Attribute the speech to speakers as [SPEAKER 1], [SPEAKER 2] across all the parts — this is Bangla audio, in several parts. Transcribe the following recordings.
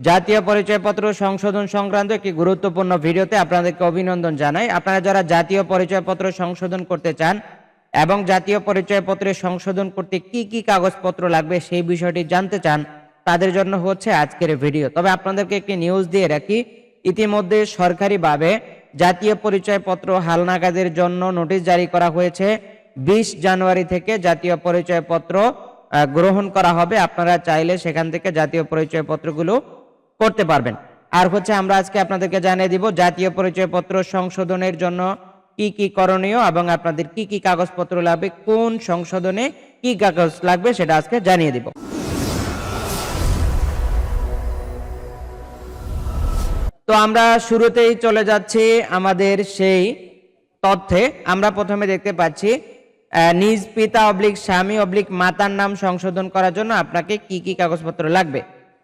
[SPEAKER 1] জাতীয় পরিচয়পত্র সংশোধন সংক্রান্ত একটি গুরুত্বপূর্ণ ভিডিওতে আপনাদেরকে অভিনন্দন জানাই। আপনারা যারা জাতীয় পরিচয়পত্র সংশোধন করতে চান এবং জাতীয় পরিচয়পত্রের সংশোধন করতে কি কি কাগজপত্র লাগবে সেই বিষয়টি জানতে চান, তাদের জন্য হচ্ছে আজকের ভিডিও। তবে আপনাদেরকে একটি নিউজ দিয়ে রাখি, ইতিমধ্যে সরকারিভাবে জাতীয় পরিচয়পত্র হালনাগাদের জন্য নোটিশ জারি করা হয়েছে। বিশ জানুয়ারি থেকে জাতীয় পরিচয়পত্র গ্রহণ করা হবে। আপনারা চাইলে সেখান থেকে জাতীয় পরিচয়পত্রগুলো করতে পারবেন। আর হচ্ছে আমরা আজকে আপনাদেরকে জানিয়ে দিব জাতীয় পরিচয়পত্র সংশোধনের জন্য কি কি করণীয় এবং আপনাদের কি কি কাগজপত্র লাগবে, কোন সংশোধনে কি কাগজ লাগবে সেটা আজকে জানিয়ে দিব। তো আমরা শুরুতেই চলে যাচ্ছি আমাদের সেই তথ্যে। আমরা প্রথমে দেখতে পাচ্ছি নিজ পিতা অবলিক স্বামী অবলিক মাতার নাম সংশোধন করার জন্য আপনাকে কি কি কাগজপত্র লাগবে।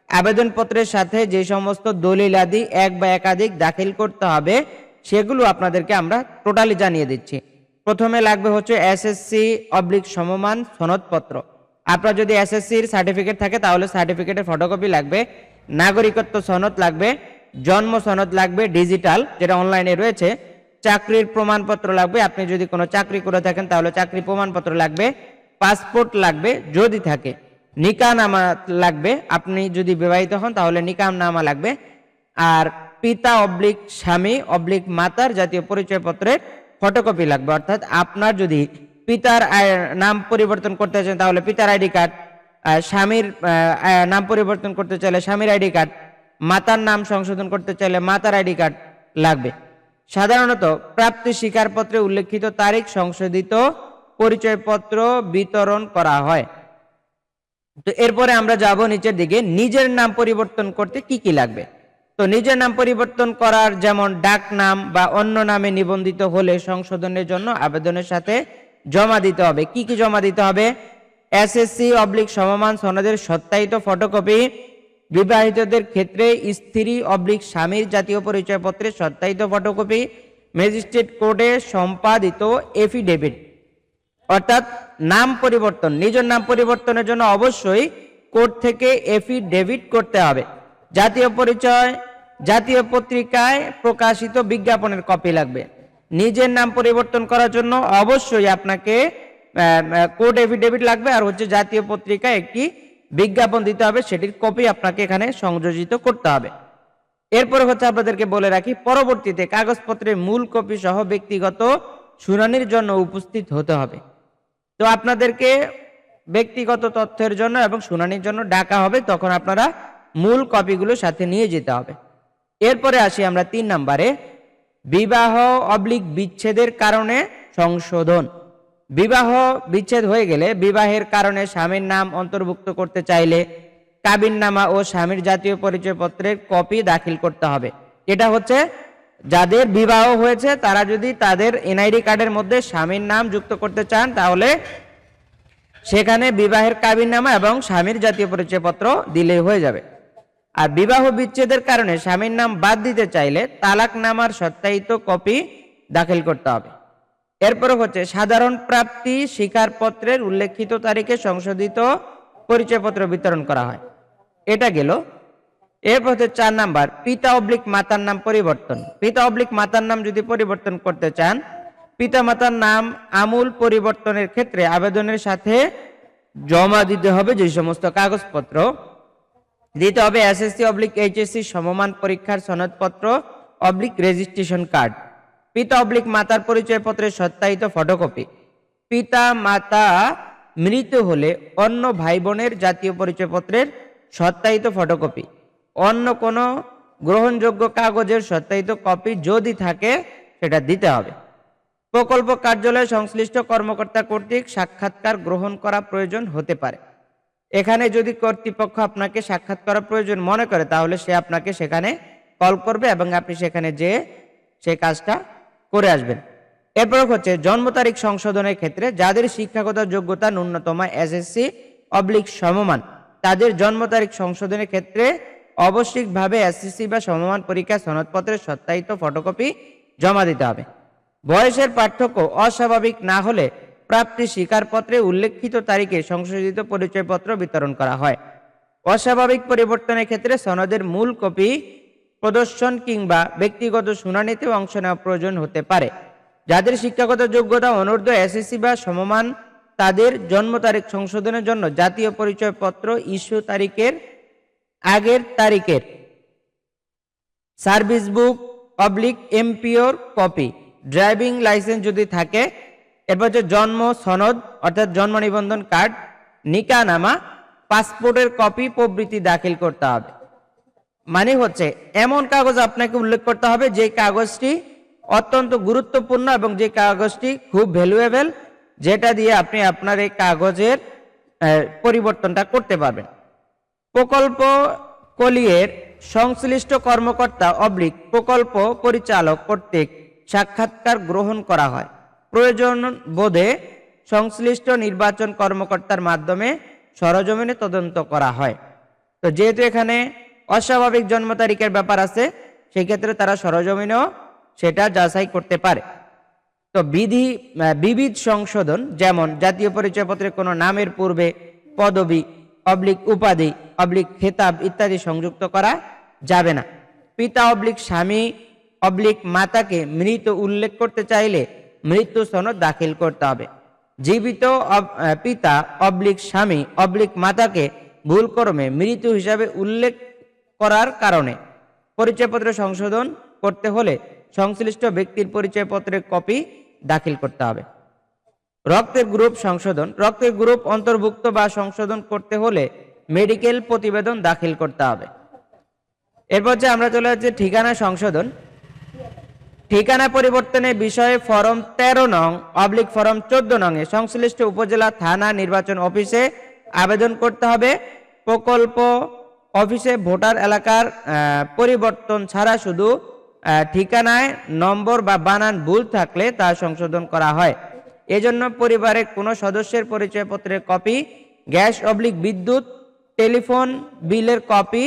[SPEAKER 1] আবেদনপত্রের সাথে যে সমস্ত দলিল আদি এক বা একাধিক দাখিল করতে হবে, সেগুলো আপনাদেরকে আমরা টোটালি জানিয়ে দিচ্ছি। প্রথমে লাগবে হচ্ছে এসএসসি অবলিক সমমান সনদপত্র। আপনার যদি এসএসসির সার্টিফিকেট থাকে, তাহলে সার্টিফিকেটের ফটোকপি লাগবে। নাগরিকত্ব সনদ লাগবে, জন্ম সনদ লাগবে, ডিজিটাল, যেটা অনলাইনে রয়েছে। চাকরির প্রমাণপত্র লাগবে, আপনি যদি কোনো চাকরি করে থাকেন, তাহলে চাকরি প্রমাণপত্র লাগবে। পাসপোর্ট লাগবে, যদি থাকে। নিকানামা লাগবে। আপনি যদি বিবাহিত হন, তাহলে নিকামনামা লাগবে। আর পিতা অবলিক স্বামী, অবলিক মাতার জাতীয় পরিচয়পত্রের ফটোকপি লাগবে। অর্থাৎ আপনার যদি পিতার নাম পরিবর্তন করতে চান, তাহলে পিতার আইডি কার্ড স্বামীর নাম পরিবর্তন করতে চাইলে স্বামীর আইডি কার্ড, মাতার নাম সংশোধন করতে চাইলে মাতার আইডি কার্ড লাগবে। সাধারণত প্রাপ্তি স্বীকারপত্রে উল্লেখিত তারিখ সংশোধিত পরিচয়পত্র বিতরণ করা হয়। তো এরপরে আমরা যাব নিচের দিকে, নিজের নাম পরিবর্তন করতে কি কি লাগবে? তো নিজের নাম পরিবর্তন করার যেমন ডাক নাম বা অন্য নামে নিবন্ধিত হলে সংশোধনের জন্য আবেদনের সাথে জমা দিতে হবে। কি কি জমা দিতে হবে? এসএসসি অবলিক সমমান সনদের সত্যায়িত ফটোকপি বিবাহিতদের ক্ষেত্রে স্ত্রী অবলিক স্বামীর জাতীয় পরিচয়পত্রের সত্যায়িত ফটোকপি ম্যাজিস্ট্রেট কোর্টে সম্পাদিত এফিডেভিট অর্থাৎ নাম পরিবর্তন, নিজের নাম পরিবর্তনের জন্য অবশ্যই কোর্ট থেকে এফিডেভিট করতে হবে। জাতীয় পরিচয়, জাতীয় পত্রিকায় প্রকাশিত বিজ্ঞাপনের কপি লাগবে। নিজের নাম পরিবর্তন করার জন্য অবশ্যই আপনাকে কোর্ট এফিডেভিট লাগবে আর হচ্ছে জাতীয় পত্রিকায় একটি বিজ্ঞাপন দিতে হবে, সেটির কপি আপনাকে এখানে সংযোজিত করতে হবে। এরপরে হচ্ছে আপনাদেরকে বলে রাখি, পরবর্তীতে কাগজপত্রের মূল কপি সহ ব্যক্তিগত শুনানির জন্য উপস্থিত হতে হবে। তো আপনাদেরকে ব্যক্তিগত তথ্যের জন্য এবং শুনানির জন্য ডাকা হবে, তখন আপনারা মূল কপিগুলো সাথে নিয়ে যেতে হবে। এরপরে আসি আমরা তিন নম্বরে, বিবাহ অবলিক বিচ্ছেদের কারণে সংশোধন। বিবাহ বিচ্ছেদ হয়ে গেলে বিবাহের কারণে স্বামীর নাম অন্তর্ভুক্ত করতে চাইলে কাবিননামা ও স্বামীর জাতীয় পরিচয়পত্রের কপি দাখিল করতে হবে। এটা হচ্ছে যাদের বিবাহ হয়েছে, তারা যদি তাদের এনআইডি কার্ডের মধ্যে স্বামীর নাম যুক্ত করতে চান, তাহলে সেখানে বিবাহের কাবিননামা এবং স্বামীর জাতীয় পরিচয়পত্র দিলেই হয়ে যাবে। আর বিবাহ বিচ্ছেদের কারণে স্বামীর নাম বাদ দিতে চাইলে তালাকনামার সত্যায়িত কপি দাখিল করতে হবে। এরপরে হচ্ছে, সাধারণ প্রাপ্তি স্বীকারপত্রের উল্লেখিত তারিখে সংশোধিত পরিচয়পত্র বিতরণ করা হয়। এটা গেল। এরপর হচ্ছে চার নাম্বার, পিতা অবলিক মাতার নাম পরিবর্তন। পিতা অবলিক মাতার নাম যদি পরিবর্তন করতে চান, পিতা মাতার নাম আমূল পরিবর্তনের ক্ষেত্রে আবেদনের সাথে জমা দিতে হবে যে সমস্ত কাগজপত্র। দিতে হবে এসএসসি অবলিক এইচএসসি সমমান পরীক্ষার সনদপত্র, অবলিক রেজিস্ট্রেশন কার্ড। পিতা অবলিক মাতার পরিচয়পত্রের সত্যায়িত ফটোকপি। পিতা মাতা মৃত হলে অন্য ভাই বোনের জাতীয় পরিচয়পত্রের সত্যায়িত ফটোকপি। অন্য কোনো গ্রহণযোগ্য কাগজের সত্যায়িত কপি যদি থাকে, সেটা দিতে হবে। প্রকল্প কার্যালয়ে সংশ্লিষ্ট কর্মকর্তা কর্তৃক সাক্ষাৎকার গ্রহণ করা প্রয়োজন হতে পারে। এখানে যদি কর্তৃপক্ষ আপনাকে সাক্ষাৎ করা প্রয়োজন মনে করে, তাহলে সে আপনাকে সেখানে কল করবে এবং আপনি সেখানে যেয়ে সে কাজটা করে আসবেন। এরপর হচ্ছে, জন্ম তারিখ সংশোধনের ক্ষেত্রে যাদের শিক্ষাগত যোগ্যতা ন্যূনতম এসএসসি অবলিক সমমান, তাদের জন্ম তারিখ সংশোধনের ক্ষেত্রে আবশ্যিকভাবে এসএসসি বা সমমান পরীক্ষা সনদপত্রের সত্যায়িত ফটোকপি জমা দিতে হবে। বয়সের পার্থক্য অস্বাভাবিক না হলে প্রাপ্তি স্বীকারপত্রে উল্লেখিত তারিখে সংশোধিত পরিচয়পত্র বিতরণ করা হয়। অস্বাভাবিক পরিবর্তনের ক্ষেত্রে সনদের মূল কপি প্রদর্শন কিংবা ব্যক্তিগত শুনানিতে অংশ নেওয়া প্রয়োজন হতে পারে। যাদের শিক্ষাগত যোগ্যতা অনূর্ধ্ব এসএসসি বা সমমান, তাদের জন্ম তারিখ সংশোধনের জন্য জাতীয় পরিচয়পত্র ইস্যু তারিখের আগের তারিখের। সার্ভিস বুক, পাবলিক এমপিওর কপি। ড্রাইভিং লাইসেন্স যদি থাকে, এরপর হচ্ছে জন্ম, সনদ, অর্থাৎ জন্ম নিবন্ধন কার্ড, নিকানামা, পাসপোর্টের কপি প্রভৃতি দাখিল করতে হবে। মানে হচ্ছে, এমন কাগজ আপনাকে উল্লেখ করতে হবে যে কাগজটি অত্যন্ত গুরুত্বপূর্ণ এবং যে কাগজটি খুব ভ্যালুয়েবল যেটা দিয়ে আপনি আপনার এই কাগজের পরিবর্তনটা করতে পারবেন। প্রকল্প কলিয়ের সংশ্লিষ্ট কর্মকর্তা অবলিক প্রকল্প পরিচালক কর্তৃক সাক্ষাৎকার গ্রহণ করা হয়। প্রয়োজন বোধে সংশ্লিষ্ট নির্বাচন কর্মকর্তার মাধ্যমে সরজমিনে তদন্ত করা হয়। তো যেহেতু এখানে অস্বাভাবিক জন্ম তারিখের ব্যাপার আছে সেই ক্ষেত্রে তারা সরজমিনেও সেটা যাচাই করতে পারে। তো বিধি বিবিধ সংশোধন, যেমন জাতীয় পরিচয়পত্রে কোনো নামের পূর্বে পদবি, অবলিক উপাধি অবলিক খেতাব ইত্যাদি সংযুক্ত করা যাবে না। পিতা অবলিক, স্বামী অবলিক, মাতাকে মৃত উল্লেখ করতে চাইলে মৃত্যু সনদ দাখিল করতে হবে। জীবিত পিতা অবলিক, স্বামী অবলিক, মাতাকে ভুলক্রমে মৃত হিসাবে উল্লেখ করার কারণে পরিচয়পত্র সংশোধন করতে হলে সংশ্লিষ্ট ব্যক্তির পরিচয়পত্রের কপি দাখিল করতে হবে। রক্তের গ্রুপ সংশোধন রক্তের গ্রুপ অন্তর্ভুক্ত বা সংশোধন করতে হলে মেডিকেল প্রতিবেদন দাখিল করতে হবে। এরপর যে আমরা চলে যাচ্ছি ঠিকানা সংশোধন। ঠিকানা পরিবর্তনের বিষয়ে ফরম তেরো নং, অবলিক ফরম চোদ্দ নং এ সংশ্লিষ্ট উপজেলা থানা নির্বাচন অফিসে আবেদন করতে হবে। প্রকল্প অফিসে ভোটার এলাকার পরিবর্তন ছাড়া শুধু ঠিকানায় নম্বর বা বানান ভুল থাকলে তা সংশোধন করা হয়। এজন্য পরিবারের কোনো সদস্যের পরিচয়পত্রের কপি, গ্যাস অবলিক বিদ্যুৎ টেলিফোন, বিলের কপি,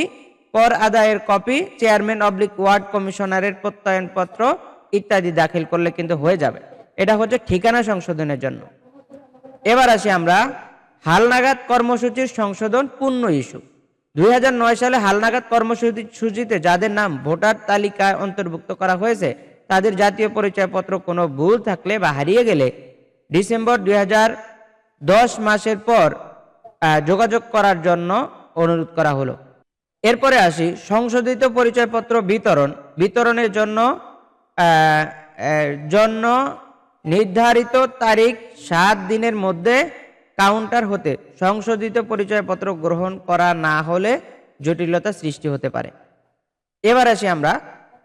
[SPEAKER 1] কর আদায়ের কপি, চেয়ারম্যান অবলিক ওয়ার্ড কমিশনারের প্রত্যয়নপত্র ইত্যাদি দাখিল করলে কিন্তু হয়ে যাবে। এটা হচ্ছে ঠিকানা সংশোধনের জন্য। এবার আসি আমরা হালনাগাদ কর্মসূচির সংশোধন পূর্ণ ইস্যু। দুই হাজার নয় সালে হালনাগাদ কর্মসূচি সূচিতে যাদের নাম ভোটার তালিকায় অন্তর্ভুক্ত করা হয়েছে, তাদের জাতীয় পরিচয়পত্র কোনো ভুল থাকলে বা হারিয়ে গেলে ডিসেম্বর দুই হাজার দশ মাসের পর যোগাযোগ করার জন্য অনুরোধ করা হলো। এরপরে আসি, সংশোধিত পরিচয়পত্র বিতরণ। বিতরণের জন্য জন্য নির্ধারিত তারিখ সাত দিনের মধ্যে কাউন্টার হতে সংশোধিত পরিচয়পত্র গ্রহণ করা না হলে জটিলতা সৃষ্টি হতে পারে। এবার আসি আমরা,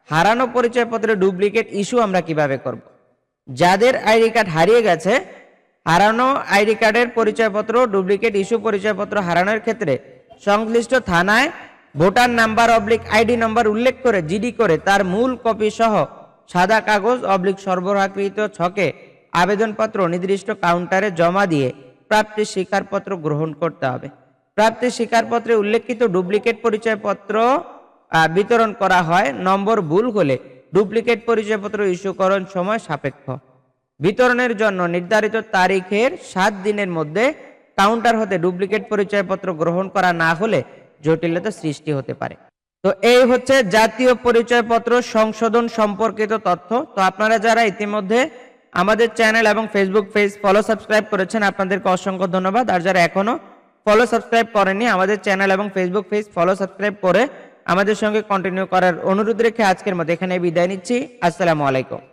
[SPEAKER 1] হারানো পরিচয়পত্রের ডুপ্লিকেট ইস্যু আমরা কীভাবে করব? যাদের আইডি কার্ড হারিয়ে গেছে হারানো আইডি কার্ডের পরিচয়পত্র, ডুপ্লিকেট ইস্যু পরিচয়পত্র হারানোর ক্ষেত্রে সংশ্লিষ্ট থানায় ভোটার নাম্বার অবলিক আইডি নম্বর উল্লেখ করে জিডি করে তার মূল কপি সহ সাদা কাগজ অবলিক সরবরাহকৃত ছকে আবেদনপত্র নির্দিষ্ট কাউন্টারে জমা দিয়ে প্রাপ্তির স্বীকারপত্র গ্রহণ করতে হবে। প্রাপ্তির স্বীকারপত্রে উল্লেখিত ডুপ্লিকেট পরিচয়পত্র বিতরণ করা হয়। নম্বর ভুল হলে ডুপ্লিকেট পরিচয়পত্র ইস্যুকরণ সময় সাপেক্ষ। বিতরণের জন্য নির্ধারিত তারিখের সাত দিনের মধ্যে কাউন্টার হতে ডুপ্লিকেট পরিচয়পত্র গ্রহণ করা না হলে জটিলতা সৃষ্টি হতে পারে। তো এই হচ্ছে জাতীয় পরিচয়পত্র সংশোধন সম্পর্কিত তথ্য। তো আপনারা যারা ইতিমধ্যে আমাদের চ্যানেল এবং ফেসবুক পেজ ফলো সাবস্ক্রাইব করেছেন, আপনাদেরকে অসংখ্য ধন্যবাদ। আর যারা এখনও ফলো সাবস্ক্রাইব করেনি আমাদের চ্যানেল এবং ফেসবুক পেজ ফলো সাবস্ক্রাইব করে আমাদের সঙ্গে কন্টিনিউ করার অনুরোধ রেখে আজকের মতো এখানে বিদায় নিচ্ছি। আসসালামু আলাইকুম।